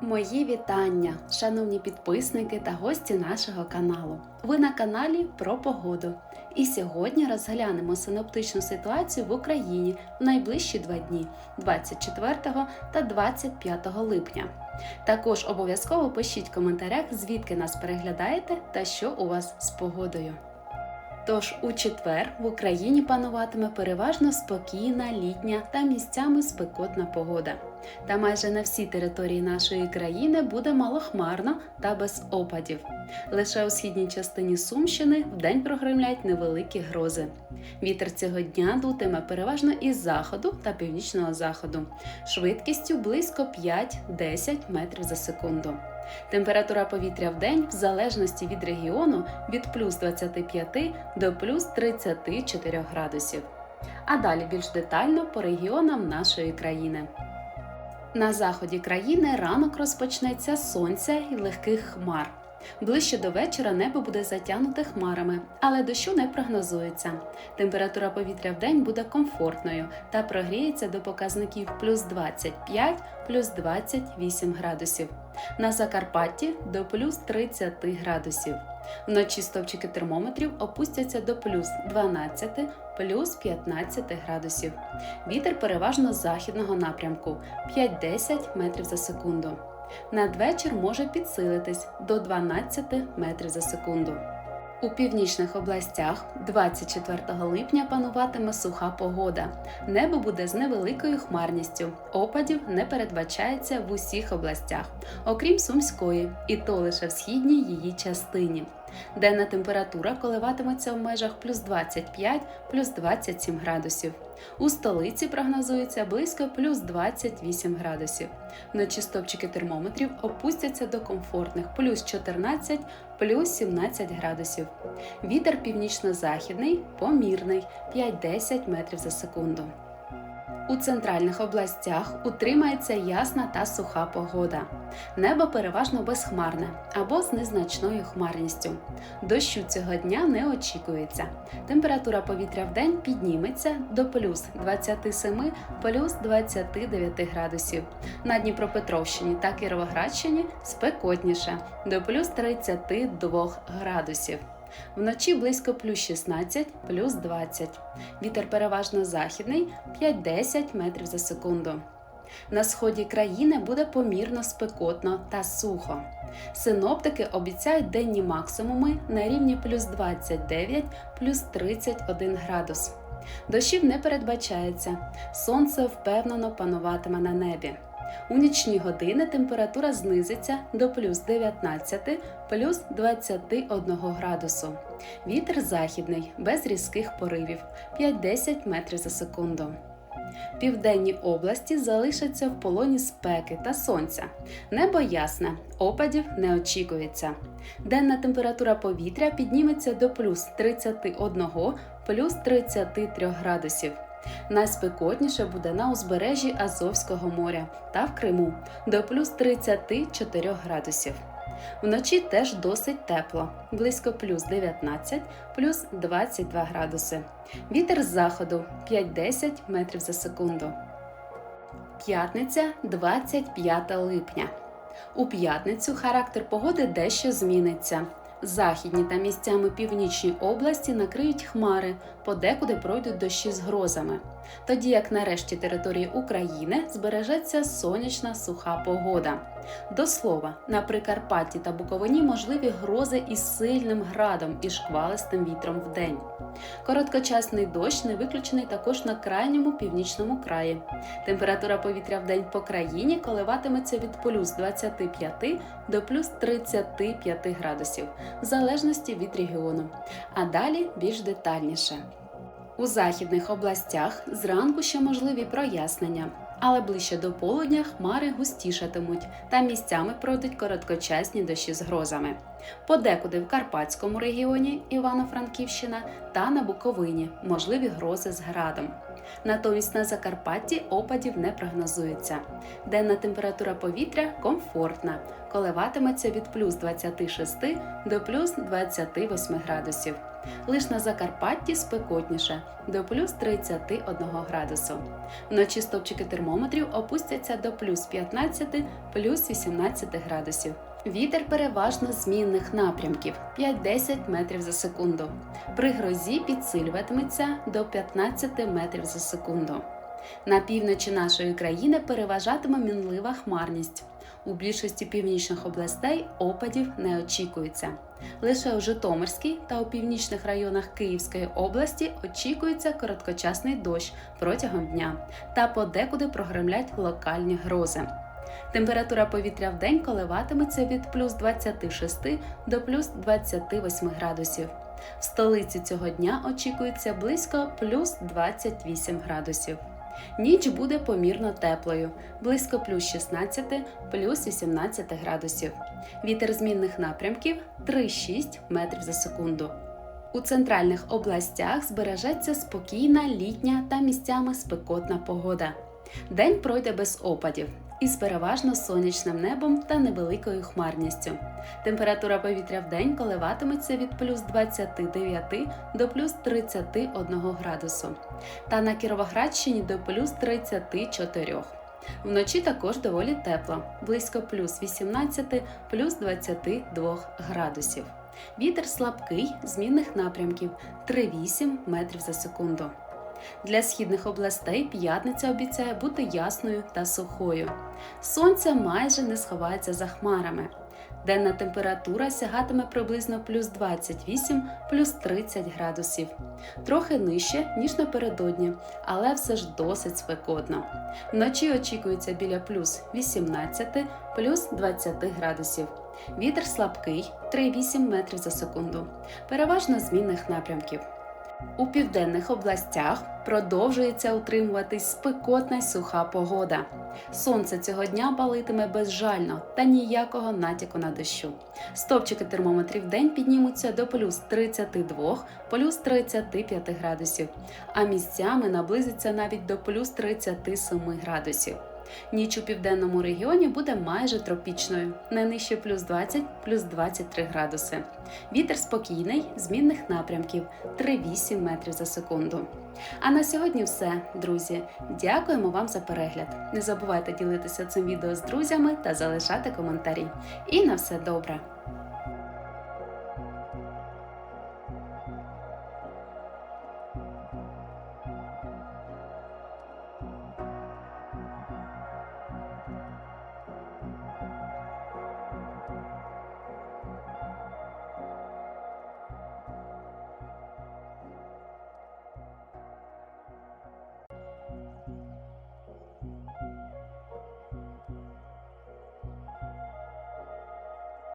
Мої вітання, шановні підписники та гості нашого каналу. Ви на каналі про погоду. І сьогодні розглянемо синоптичну ситуацію в Україні в найближчі два дні 24 та 25 липня. Також обов'язково пишіть в коментарях, звідки нас переглядаєте та що у вас з погодою. Тож у четвер в Україні пануватиме переважно спокійна літня та місцями спекотна погода. Та майже на всій території нашої країни буде малохмарно та без опадів. Лише у східній частині Сумщини вдень прогремлять невеликі грози. Вітер цього дня дутиме переважно із заходу та північного заходу, швидкістю близько 5-10 метрів за секунду. Температура повітря в день, в залежності від регіону, від плюс 25 до плюс 34 градусів. А далі більш детально по регіонам нашої країни. На заході країни ранок розпочнеться сонця і легких хмар. Ближче до вечора небо буде затягнуте хмарами, але дощу не прогнозується. Температура повітря в день буде комфортною та прогріється до показників плюс 25, плюс 28 градусів. На Закарпатті до плюс 30 градусів. Вночі стовпчики термометрів опустяться до плюс 12, плюс 15 градусів. Вітер переважно західного напрямку 5-10 метрів за секунду. Надвечір може підсилитись до 12 метрів за секунду. У північних областях 24 липня пануватиме суха погода. Небо буде з невеликою хмарністю. Опадів не передбачається в усіх областях, окрім Сумської, і то лише в східній її частині. Денна температура коливатиметься в межах плюс 25 плюс 27 градусів. У столиці прогнозується близько плюс 28 градусів. Вночі стопчики термометрів опустяться до комфортних плюс 14 плюс 17 градусів. Вітер північно-західний помірний 5-10 метрів за секунду. У центральних областях утримається ясна та суха погода. Небо переважно безхмарне або з незначною хмарністю. Дощу цього дня не очікується. Температура повітря в день підніметься до плюс 27 плюс 29 градусів. На Дніпропетровщині та Кіровоградщині спекотніше до плюс 32 градусів. Вночі близько плюс 16, плюс 20. Вітер переважно західний 5-10 метрів за секунду. На сході країни буде помірно спекотно та сухо. Синоптики обіцяють денні максимуми на рівні плюс 29 плюс 31 градус. Дощів не передбачається, сонце впевнено пануватиме на небі. У нічні години температура знизиться до плюс 19 плюс 21 градусу. Вітер західний, без різких поривів 5-10 метрів за секунду. Південні області залишаться в полоні спеки та сонця. Небо ясне, опадів не очікується. Денна температура повітря підніметься до плюс 31 плюс 33 градусів. Найспекотніше буде на узбережжі Азовського моря та в Криму до плюс 34 градусів. Вночі теж досить тепло, близько плюс 19, плюс 22 градуси. Вітер з заходу 5-10 метрів за секунду. П'ятниця 25 липня. У п'ятницю характер погоди дещо зміниться. Західні та місцями північні області накриють хмари, подекуди пройдуть дощі з грозами. Тоді як на решті території України збережеться сонячна суха погода. До слова, на Прикарпатті та Буковині можливі грози із сильним градом і шквалистим вітром в день. Короткочасний дощ не виключений також на крайньому північному краї. Температура повітря в день по країні коливатиметься від плюс 25 до плюс 35 градусів, в залежності від регіону. А далі більш детальніше. У західних областях зранку ще можливі прояснення, але ближче до полудня хмари густішатимуть та місцями пройдуть короткочасні дощі з грозами. Подекуди в Карпатському регіоні Івано-Франківщина та на Буковині можливі грози з градом. Натомість на Закарпатті опадів не прогнозується. Денна температура повітря комфортна, коливатиметься від плюс 26 до плюс 28 градусів. Лиш на Закарпатті спекотніше до плюс 31 градусу. Вночі стопчики термометрів опустяться до плюс 15, плюс 18 градусів. Вітер переважно змінних напрямків 5-10 метрів за секунду. При грозі підсилюватиметься до 15 метрів за секунду. На півночі нашої країни переважатиме мінлива хмарність. У більшості північних областей опадів не очікується. Лише у Житомирській та у північних районах Київської області очікується короткочасний дощ протягом дня та подекуди прогремлять локальні грози. Температура повітря в день коливатиметься від плюс 26 до плюс 28 градусів. В столиці цього дня очікується близько плюс 28 градусів. Ніч буде помірно теплою, близько плюс 16, плюс 18 градусів. Вітер змінних напрямків 3-6 метрів за секунду. У центральних областях збережеться спокійна літня та місцями спекотна погода. День пройде без опадів із переважно сонячним небом та невеликою хмарністю. Температура повітря в день коливатиметься від плюс 29 до плюс 31 градусу, та на Кіровоградщині до плюс 34. Вночі також доволі тепло, близько плюс 18, плюс 22 градусів. Вітер слабкий змінних напрямків 3-8 метрів за секунду. Для східних областей п'ятниця обіцяє бути ясною та сухою. Сонце майже не сховається за хмарами. Денна температура сягатиме приблизно плюс 28 плюс 30 градусів. Трохи нижче, ніж напередодні, але все ж досить спекотно. Вночі очікується біля плюс 18 плюс 20 градусів. Вітер слабкий 3,8 метрів за секунду. Переважно змінних напрямків. У південних областях продовжується утримуватись спекотна й суха погода. Сонце цього дня палитиме безжально та ніякого натяку на дощу. Стопчики термометрів в день піднімуться до плюс 32, плюс 35 градусів, а місцями наблизиться навіть до плюс 37 градусів. Ніч у південному регіоні буде майже тропічною, не нижче плюс 20, плюс 23 градуси. Вітер спокійний, змінних напрямків 3-8 метрів за секунду. А на сьогодні все, друзі. Дякуємо вам за перегляд. Не забувайте ділитися цим відео з друзями та залишати коментарі. І на все добре!